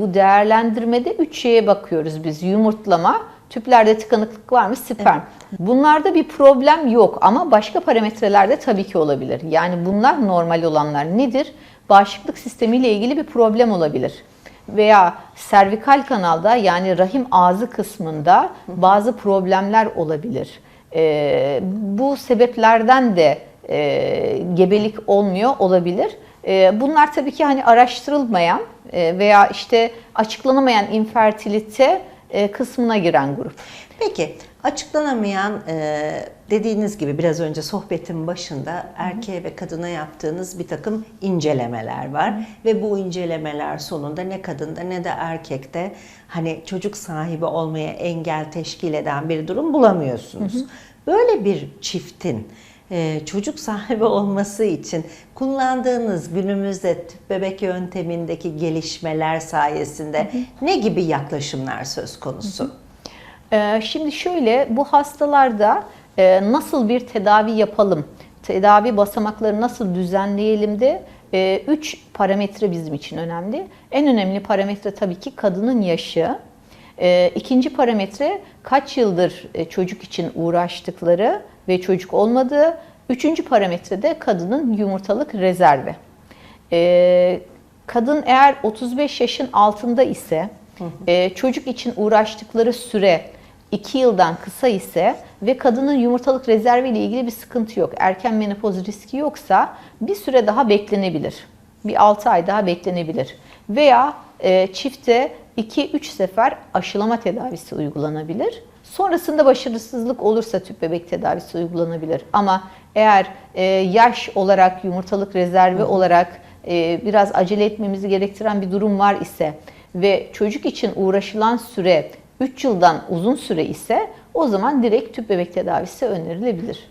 bu değerlendirmede üç şeye bakıyoruz biz. Yumurtlama, tüplerde tıkanıklık var mı? Sperm. Bunlarda bir problem yok ama başka parametrelerde tabii ki olabilir. Yani bunlar normal olanlar nedir? Bağışıklık sistemiyle ilgili bir problem olabilir. Veya servikal kanalda yani rahim ağzı kısmında bazı problemler olabilir. Ee, bu sebeplerden de e, gebelik olmuyor olabilir. E, bunlar tabii ki hani araştırılmayan e, veya işte açıklanamayan infertilite e, kısmına giren grup. Peki açıklanamayan e, dediğiniz gibi biraz önce sohbetin başında erkeğe ve kadına yaptığınız bir takım incelemeler var ve bu incelemeler sonunda ne kadında ne de erkekte hani çocuk sahibi olmaya engel teşkil eden bir durum bulamıyorsunuz. Böyle bir çiftin çocuk sahibi olması için kullandığınız günümüzde tüp bebek yöntemindeki gelişmeler sayesinde ne gibi yaklaşımlar söz konusu? Ee, Şimdi şöyle bu hastalarda e, nasıl bir tedavi yapalım, tedavi basamakları nasıl düzenleyelim de e, üç parametre bizim için önemli. En önemli parametre tabii ki kadının yaşı. E, İkinci parametre kaç yıldır e, çocuk için uğraştıkları ve çocuk olmadığı. Üçüncü parametre de kadının yumurtalık rezervi. E, Kadın eğer 35 yaşın altında ise e, çocuk için uğraştıkları süre 2 yıldan kısa ise ve kadının yumurtalık rezervi ile ilgili bir sıkıntı yok. Erken menopoz riski yoksa bir süre daha beklenebilir. Bir 6 ay daha beklenebilir. Veya e, çifte 2-3 sefer aşılama tedavisi uygulanabilir. Sonrasında başarısızlık olursa tüp bebek tedavisi uygulanabilir. Ama eğer e, yaş olarak, yumurtalık rezervi olarak e, biraz acele etmemizi gerektiren bir durum var ise ve çocuk için uğraşılan süre 3 yıldan uzun süre ise o zaman direkt tüp bebek tedavisi önerilebilir.